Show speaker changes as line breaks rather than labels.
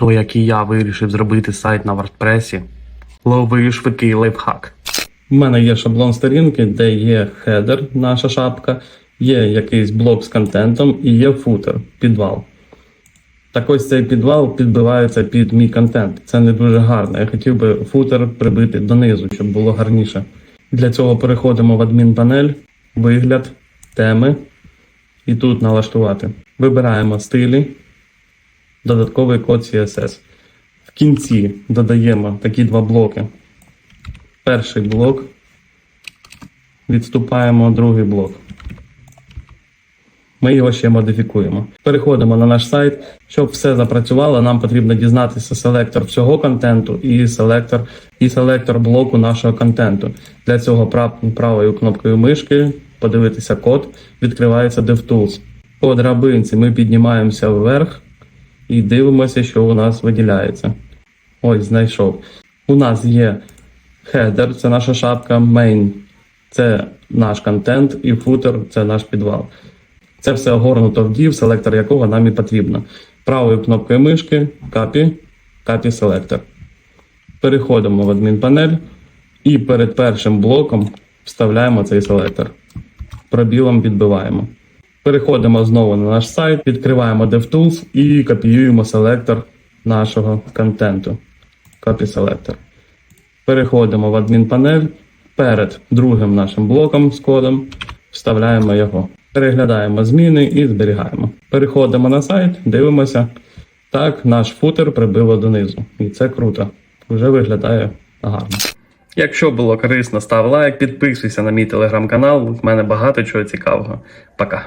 хто, як і я, вирішив зробити сайт на WordPress, лови швидкий лайфхак.
У мене є шаблон сторінки, де є хедер, наша шапка, є якийсь блок з контентом і є футер, підвал. Так ось цей підвал підбивається під мій контент. Це не дуже гарно. Я хотів би футер прибити донизу, щоб було гарніше. Для цього переходимо в адмінпанель, вигляд, теми і тут налаштувати. Вибираємо стилі, додатковий код CSS. В кінці додаємо такі два блоки перший блок, відступаємо другий блок. Ми його ще модифікуємо. Переходимо на наш сайт. Щоб все запрацювало, нам потрібно дізнатися селектор всього контенту і селектор, і селектор блоку нашого контенту. Для цього прав- правою кнопкою мишки подивитися код, відкривається DevTools. По драбинці ми піднімаємося вверх і дивимося, що у нас виділяється. Ось, знайшов. У нас є Header це наша шапка, main це наш контент, і footer це наш підвал. Це все огорнуто в div, селектор якого нам і потрібно. Правою кнопкою мишки Copy, Copy Selector. Переходимо в адмінпанель і перед першим блоком вставляємо цей селектор. Пробілом відбиваємо. Переходимо знову на наш сайт, відкриваємо DevTools і копіюємо селектор нашого контенту. Copy Selector. Переходимо в адмінпанель. Перед другим нашим блоком з кодом вставляємо його. Переглядаємо зміни і зберігаємо. Переходимо на сайт, дивимося. Так, наш футер прибило донизу. І це круто. Вже виглядає гарно.
Якщо було корисно, став лайк, підписуйся на мій телеграм-канал, в мене багато чого цікавого. Пока.